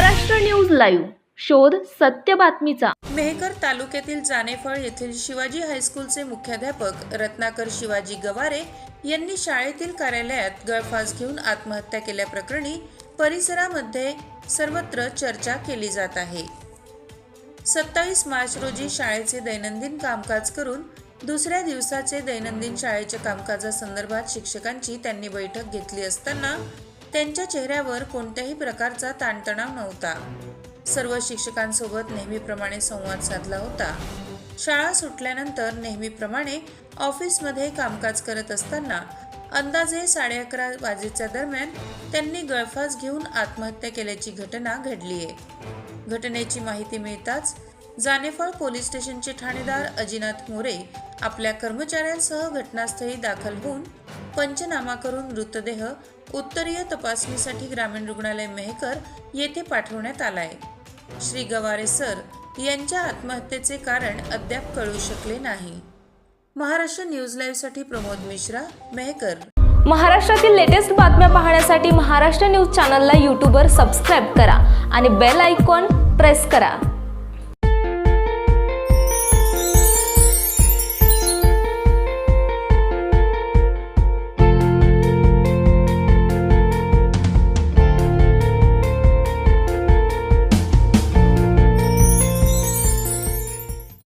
Live. शोध सत्य बातमीचा. मेहकर तालुक्यातील जानेफळ येथील शिवाजी हायस्कूलचे मुख्याध्यापक रत्नाकर शिवाजी गवारे यांनी शाळेतील कार्यालयात गळफास घेऊन आत्महत्या केल्याप्रकरणी परिसरामध्ये सर्वत्र चर्चा केली जात आहे. सत्तावीस मार्च रोजी शाळेचे दैनंदिन कामकाज करून दुसऱ्या दिवसाचे दैनंदिन शाळेच्या कामकाजासंदर्भात शिक्षकांची त्यांनी बैठक घेतली असताना त्यांच्या चेहऱ्यावर कोणत्याही प्रकारचा ताणतणाव नव्हता. सर्व शिक्षकांसोबत नेहमीप्रमाणे संवाद साधला होता. शाळा सुटल्यानंतर नेहमीप्रमाणे ऑफिसमध्ये कामकाज करत असताना अंदाजे साडे अकरा वाजेच्या दरम्यान त्यांनी गळफास घेऊन आत्महत्या केल्याची घटना घडली आहे घटनेची माहिती मिळताच जानेफळ पोलीस स्टेशनचे ठाणेदार अजिनाथ मोरे आपल्या कर्मचाऱ्यांसह घटनास्थळी दाखल होऊन पंचनामा करून मृतदेह उत्तरीय तपासणीसाठी ग्रामीण रुग्णालय मेहकर येथे पाठवण्यात आलाय. श्री गवारे सर यांच्या आत्महत्येचे कारण अद्याप कळू शकले नाही. महाराष्ट्र न्यूज लाईव्हसाठी प्रमोद मिश्रा मेहकर. महाराष्ट्रातील लेटेस्ट बातम्या पाहण्यासाठी महाराष्ट्र न्यूज चॅनलला यूट्यूबवर सबस्क्राईब करा आणि बेल आयकॉन प्रेस करा.